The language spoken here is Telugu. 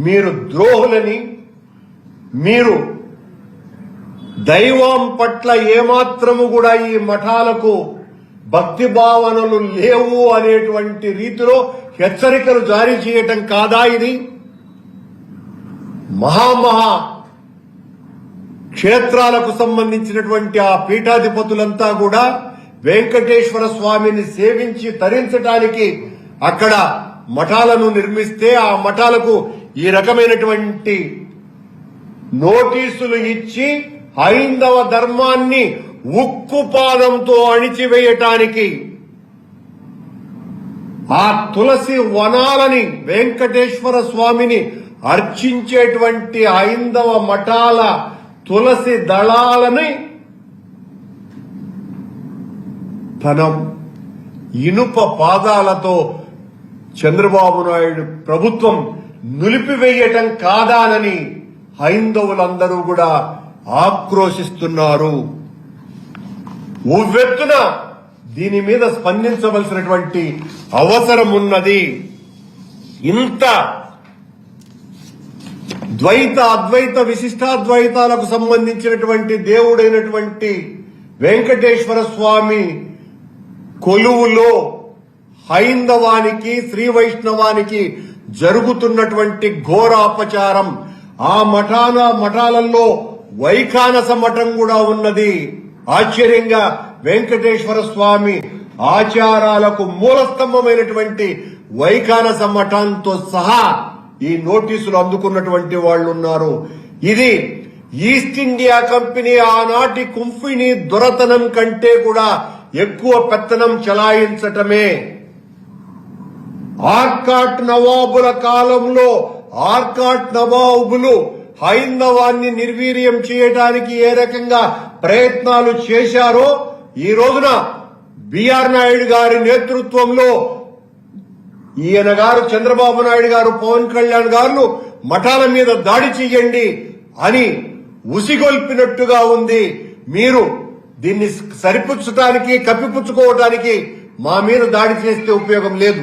మీరు ద్రోహులని మీరు దైవం పట్ల ఏమాత్రము కూడా ఈ మఠాలకు భక్తి భావనలు లేవు అనేటువంటి రీతిలో హెచ్చరికలు జారీ చేయటం కాదా ఇది? మహామహా క్షేత్రాలకు సంబంధించినటువంటి ఆ పీఠాధిపతులంతా కూడా వెంకటేశ్వర స్వామిని సేవించి తరించటానికి అక్కడ మఠాలను నిర్మిస్తే ఆ మఠాలకు ఈ రకమైనటువంటి నోటీసులు ఇచ్చి హైందవ ధర్మాన్ని ఉక్కుపాదంతో అణిచివేయటానికి ఆ తులసి వనాలని వెంకటేశ్వర స్వామిని అర్చించేటువంటి హైందవ మఠాల తులసి దళాలని తన ఇనుప పాదాలతో చంద్రబాబు నాయుడు ప్రభుత్వం నులిపివేయటం కాదానని హైందవులందరూ కూడా ఆక్రోశిస్తున్నారు. ఉవ్వెత్తున దీని మీద స్పందించవలసినటువంటి అవసరం ఉన్నది ఇంత ద్వైత అద్వైత విశిష్టాద్వైతాలకు సంబంధించినటువంటి దేవుడైనటువంటి వెంకటేశ్వర స్వామి కొలువులో హైందవానికి శ్రీ వైష్ణవానికి జరుగుతున్నటువంటి ఘోరాపచారం. ఆ మఠాన మఠాలలో వైఖానస మఠం కూడా ఉన్నది. ఆశ్చర్యంగా వెంకటేశ్వర స్వామి ఆచారాలకు మూలస్తంభమైనటువంటి వైఖానస మఠంతో సహా ఈ నోటీసులు అందుకున్నటువంటి వాళ్ళు ఉన్నారు ఇది ఈస్ట్ ఇండియా కంపెనీ ఆనాటి కుంఫిని దొరతనం కంటే కూడా ఎక్కువ పెత్తనం చలాయించటమే. ఆర్కాట్ నవాబుల కాలంలో ఆర్కాట్ నవాబులు హైందవాన్ని నిర్వీర్యం చేయడానికి ఏ రకంగా ప్రయత్నాలు చేశారో ఈ రోజున బిఆర్ నాయుడు గారి నేతృత్వంలో ఈయన గారు చంద్రబాబు నాయుడు గారు పవన్ కళ్యాణ్ గారు మఠాల మీద దాడి చెయ్యండి అని ఉసిగొల్పినట్టుగా ఉంది. మీరు దీన్ని సరిపుచ్చటానికి కప్పిపుచ్చుకోవటానికి మా మీద దాడి చేస్తే ఉపయోగం లేదు.